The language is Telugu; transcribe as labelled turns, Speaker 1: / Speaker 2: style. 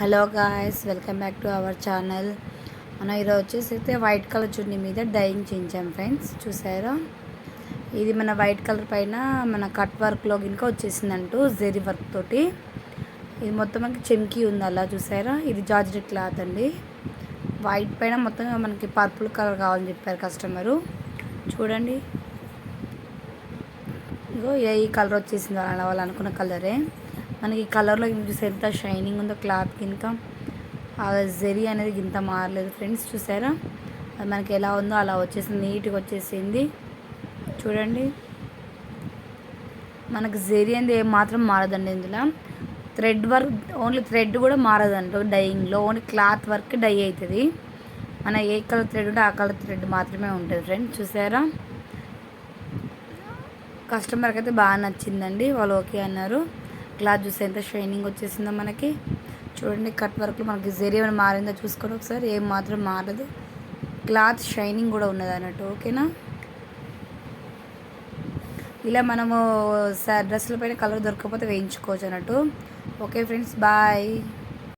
Speaker 1: Hello guys welcome back to our channel. మనం ఈరోజు వచ్చేసి అయితే వైట్ కలర్ చున్నీ మీద డైయింగ్ చేయించాం ఫ్రెండ్స్ చూసారా? ఇది మన వైట్ కలర్ పైన మన కట్ వర్క్లో ఇంకా వచ్చేసిందంటూ జెరీ వర్క్ తోటి. ఇది మొత్తం మనకి చెమ్కీ ఉంది అలా చూసారా? ఇది జార్జెట్ క్లాత్ అండి. వైట్ పైన మొత్తం మనకి పర్పుల్ కలర్ కావాలని చెప్పారు కస్టమరు. చూడండి. ఇగో ఏ ఈ కలర్ వచ్చేసింది అలా వాళ్ళు అనుకున్న కలరే. మనకి కలర్లో చూసి ఎంత షైనింగ్ ఉందో క్లాత్ ఇంకా ఆ జెరీ అనేది ఇంత మారలేదు ఫ్రెండ్స్ చూసారా? అది మనకి ఎలా ఉందో అలా వచ్చేసింది నీట్గా వచ్చేసింది. చూడండి. మనకు జెరీ అనేది ఏం మాత్రం మారదండి ఇందులో. థ్రెడ్ వర్క్ ఓన్లీ థ్రెడ్ కూడా మారదంట డైయింగ్లో ఓన్లీ క్లాత్ వర్క్ డై అవుతుంది. మన ఏ కలర్ థ్రెడ్ ఉంటే ఆ కలర్ థ్రెడ్ మాత్రమే ఉంటుంది ఫ్రెండ్స్ చూసారా? కస్టమర్కి అయితే బాగా నచ్చిందండి వాళ్ళు ఓకే అన్నారు. క్లాత్ చూస్తే ఎంత షైనింగ్ వచ్చేసిందో మనకి. చూడండి కట్ వర్క్లో మనకి జరీ ఏమైనా మారిందో చూసుకోండి ఒకసారి. ఏం మాత్రం మారదు. క్లాత్ షైనింగ్ కూడా ఉన్నది అన్నట్టు ఓకేనా? ఇలా మనము డ్రెస్సుల పైన కలర్ దొరకకపోతే వేయించుకోవచ్చు అన్నట్టు. Okay friends bye.